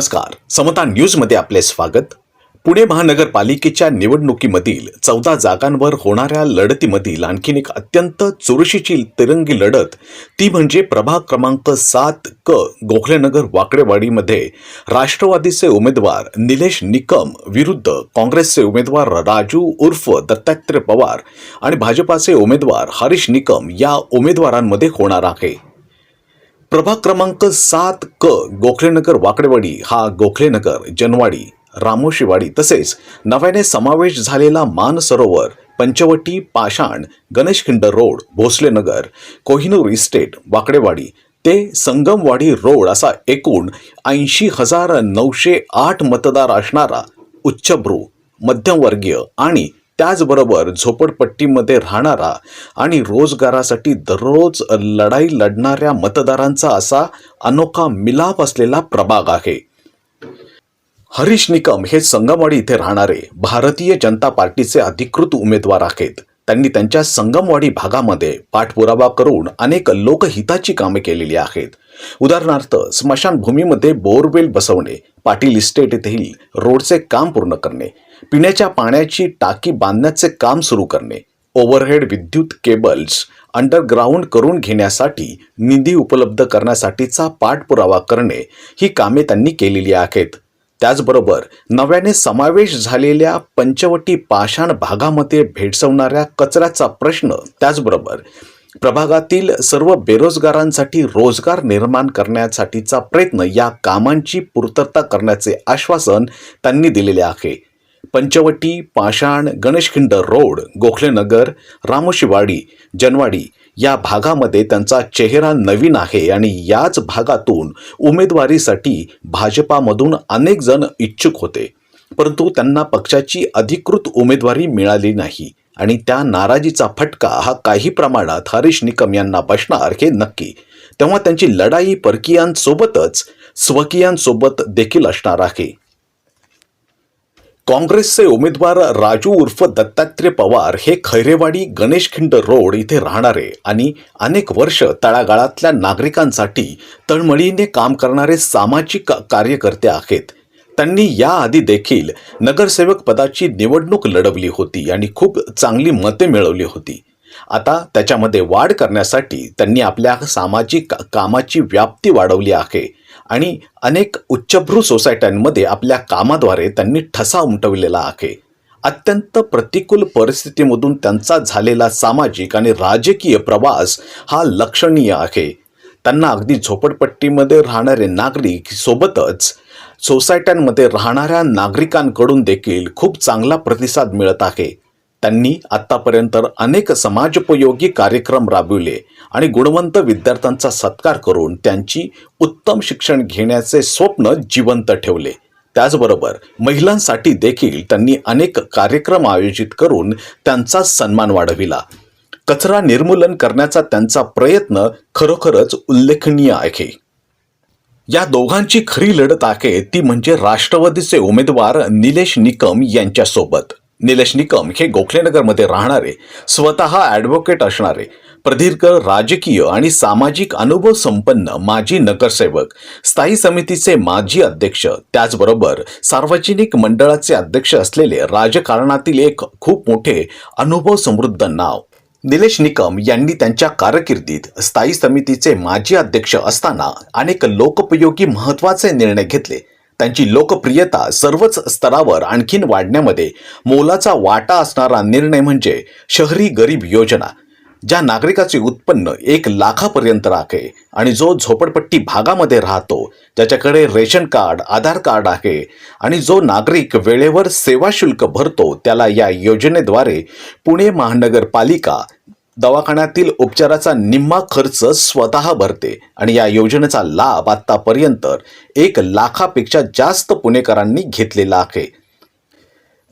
नमस्कार. समता न्यूजमध्ये आपले स्वागत. पुणे महानगरपालिकेच्या निवडणुकीमधील चौदा जागांवर होणाऱ्या लढतीमधील आणखीन एक अत्यंत चुरशीची तिरंगी लढत ती म्हणजे प्रभाग क्रमांक सात क गोखलेनगर वाकडेवाडीमध्ये राष्ट्रवादीचे उमेदवार निलेश निकम विरुद्ध काँग्रेसचे उमेदवार राजू उर्फ दत्तात्रय पवार आणि भाजपाचे उमेदवार हरीश निकम या उमेदवारांमध्ये होणार आहे. प्रभाग क्रमांक सात क गोखलेनगर वाकडेवाडी. हा गोखलेनगर जनवाडी रामोशीवाडी. तसेच नव्याने समावेश झालेला मान सरोवर पंचवटी पाषाण गणेशखिंड रोड भोसलेनगर कोहिनूर इस्टेट वाकडेवाडी. ते संगमवाडी रोड असा एकूण ऐंशी हजार नऊशे आठ मतदार असणारा उच्चभ्रू मध्यमवर्गीय आणि त्याचबरोबर झोपडपट्टीमध्ये राहणारा आणि रोजगारासाठी दररोज लढाई लढणाऱ्या मतदारांचा असा अनोखा मिलाप असलेला प्रभाग आहे. हरीश निकम हे संगमवाडी इथे राहणारे भारतीय जनता पार्टीचे अधिकृत उमेदवार आहेत. त्यांनी त्यांच्या संगमवाडी भागामध्ये पाठपुरावा करून अनेक लोकहिताची कामे केलेली आहेत. उदाहरणार्थ स्मशानभूमीमध्ये बोरवेल बसवणे पाटील इस्टेट येथील रोडचे काम पूर्ण करणे पिण्याच्या पाण्याची टाकी बांधण्याचे काम सुरू करणे ओव्हरहेड विद्युत केबल्स अंडरग्राऊंड करून घेण्यासाठी निधी उपलब्ध करण्यासाठीचा पाठपुरावा करणे ही कामे त्यांनी केलेली आहेत. त्याचबरोबर नव्याने समावेश झालेल्या पंचवटी पाषाण भागामध्ये भेडसवणाऱ्या कचऱ्याचा प्रश्न त्याचबरोबर प्रभागातील सर्व बेरोजगारांसाठी रोजगार निर्माण करण्यासाठीचा प्रयत्न या कामांची पूर्तता करण्याचे आश्वासन त्यांनी दिलेले आहे. पंचवटी पाषाण गणेशखिंड रोड गोखलेनगर रामोशीवाडी जनवाडी या भागामध्ये त्यांचा चेहरा नवीन आहे आणि याच भागातून उमेदवारीसाठी भाजपामधून अनेक जण इच्छुक होते. परंतु त्यांना पक्षाची अधिकृत उमेदवारी मिळाली नाही आणि त्या नाराजीचा फटका हा काही प्रमाणात हरीश निकम यांना बसणार हे नक्की. तेव्हा त्यांची लढाई परकीयांसोबतच स्वकीयांसोबत देखील असणार आहे. काँग्रेसचे उमेदवार राजू उर्फ दत्तात्रय पवार हे खैरेवाडी गणेशखिंड रोड इथे राहणारे आणि अनेक वर्ष तळागाळातल्या नागरिकांसाठी तळमळीने काम करणारे सामाजिक कार्यकर्ते आहेत. त्यांनी याआधी देखील नगरसेवक पदाची निवडणूक लढवली होती आणि खूप चांगली मते मिळवली होती. आता त्याच्यामध्ये वाढ करण्यासाठी त्यांनी आपल्या सामाजिक कामाची व्याप्ती वाढवली आहे. आणि अनेक उच्चभ्रू सोसायट्यांमध्ये आपल्या कामाद्वारे त्यांनी ठसा उमटवलेला आहे. अत्यंत प्रतिकूल परिस्थितीमधून त्यांचा झालेला सामाजिक आणि राजकीय प्रवास हा लक्षणीय आहे. त्यांना अगदी झोपडपट्टीमध्ये राहणारे नागरिक सोबतच सोसायट्यांमध्ये राहणाऱ्या नागरिकांकडून देखील खूप चांगला प्रतिसाद मिळत आहे. त्यांनी आत्तापर्यंत अनेक समाजोपयोगी कार्यक्रम राबविले. आणि गुणवंत विद्यार्थ्यांचा सत्कार करून त्यांची उत्तम शिक्षण घेण्याचे स्वप्न जिवंत ठेवले. त्याचबरोबर महिलांसाठी देखील त्यांनी अनेक कार्यक्रम आयोजित करून त्यांचा सन्मान वाढविला. कचरा निर्मूलन करण्याचा त्यांचा प्रयत्न खरोखरच उल्लेखनीय आहे. या दोघांची खरी लढत आहे ती म्हणजे राष्ट्रवादीचे उमेदवार निलेश निकम यांच्यासोबत. निलेश निकम हे गोखलेनगरमध्ये राहणारे स्वतः ॲडव्होकेट असणारे. प्रदीर्घ राजकीय आणि सामाजिक अनुभव संपन्न माजी नगरसेवक स्थायी समितीचे माजी अध्यक्ष त्याचबरोबर सार्वजनिक मंडळाचे अध्यक्ष असलेले राजकारणातील एक खूप मोठे अनुभव समृद्ध नाव. निलेश निकम यांनी त्यांच्या कारकिर्दीत स्थायी समितीचे माजी अध्यक्ष असताना अनेक लोकोपयोगी महत्त्वाचे निर्णय घेतले. त्यांची लोकप्रियता सर्वच स्तरावर आणखीन वाढण्यामध्ये मोलाचा वाटा असणारा निर्णय म्हणजे शहरी गरीब योजना. ज्या नागरिकाचे उत्पन्न एक लाखापर्यंत आहे आणि जो झोपडपट्टी भागामध्ये राहतो ज्याच्याकडे रेशन कार्ड आधार कार्ड आहे आणि जो नागरिक वेळेवर सेवा शुल्क भरतो त्याला या योजनेद्वारे पुणे महानगरपालिका दवाखान्यातील उपचाराचा निम्मा खर्च स्वतः भरते आणि या योजनेचा लाभ आत्तापर्यंत एक लाखापेक्षा जास्त पुणेकरांनी घेतलेला आहे.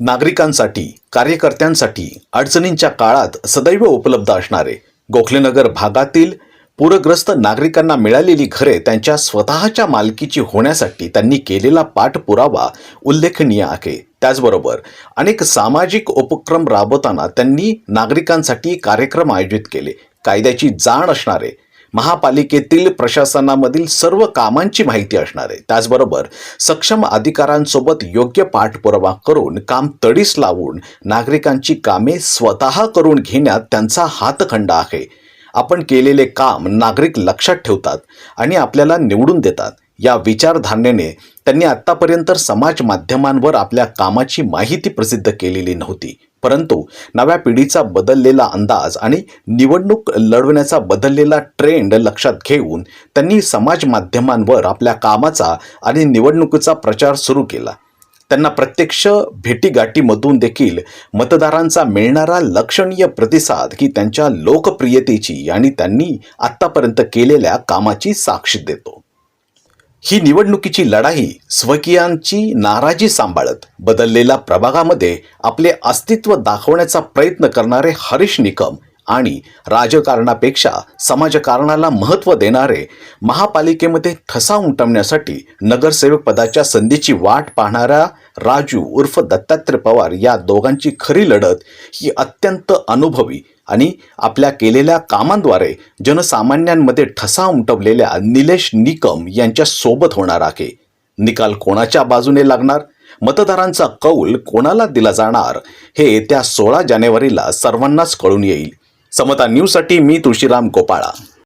नागरिकांसाठी कार्यकर्त्यांसाठी अडचणींच्या काळात सदैव उपलब्ध असणारे गोखलेनगर भागातील पूरग्रस्त नागरिकांना मिळालेली घरे त्यांच्या स्वतःच्या मालकीची होण्यासाठी त्यांनी केलेला पाठपुरावा उल्लेखनीय आहे. त्याचबरोबर अनेक सामाजिक उपक्रम राबवताना त्यांनी नागरिकांसाठी कार्यक्रम आयोजित केले. कायद्याची जाण असणारे महापालिकेतील प्रशासनामधील सर्व कामांची माहिती असणार आहे. त्याचबरोबर सक्षम अधिकाऱ्यांसोबत योग्य पाठपुरावा करून काम तडीस लावून नागरिकांची कामे स्वतः करून घेण्यात त्यांचा हातखंडा आहे. आपण केलेले काम नागरिक लक्षात ठेवतात आणि आपल्याला निवडून देतात. या विचारधारणेने त्यांनी आत्तापर्यंत समाज माध्यमांवर आपल्या कामाची माहिती प्रसिद्ध केलेली नव्हती. परंतु नव्या पिढीचा बदललेला अंदाज आणि निवडणूक लढवण्याचा बदललेला ट्रेंड लक्षात घेऊन त्यांनी समाज माध्यमांवर आपल्या कामाचा आणि निवडणुकीचा प्रचार सुरू केला. त्यांना प्रत्यक्ष भेटीगाठीमधून देखील मतदारांचा मिळणारा लक्षणीय प्रतिसाद ही त्यांच्या लोकप्रियतेची आणि त्यांनी आत्तापर्यंत केलेल्या कामाची साक्ष देतो. ही निवडणुकीची लढाई स्वकीयांची नाराजी सांभाळत बदललेल्या प्रभागामध्ये आपले अस्तित्व दाखवण्याचा प्रयत्न करणारे हरीश निकम आणि राजकारणापेक्षा समाजकारणाला महत्त्व देणारे महापालिकेमध्ये ठसा उमटवण्यासाठी नगरसेवक पदाच्या संधीची वाट पाहणाऱ्या राजू उर्फ दत्तात्रय पवार या दोघांची खरी लढत ही अत्यंत अनुभवी आणि आपल्या केलेल्या कामांद्वारे जनसामान्यांमध्ये ठसा उमटवलेल्या निलेश निकम यांच्या सोबत होणार आहे. निकाल कोणाच्या बाजूने लागणार? मतदारांचा कौल कोणाला दिला जाणार? हे येत्या सोळा जानेवारीला सर्वांनाच कळून येईल. समता न्यूजसाठी मी तुळशीराम गोपाळा.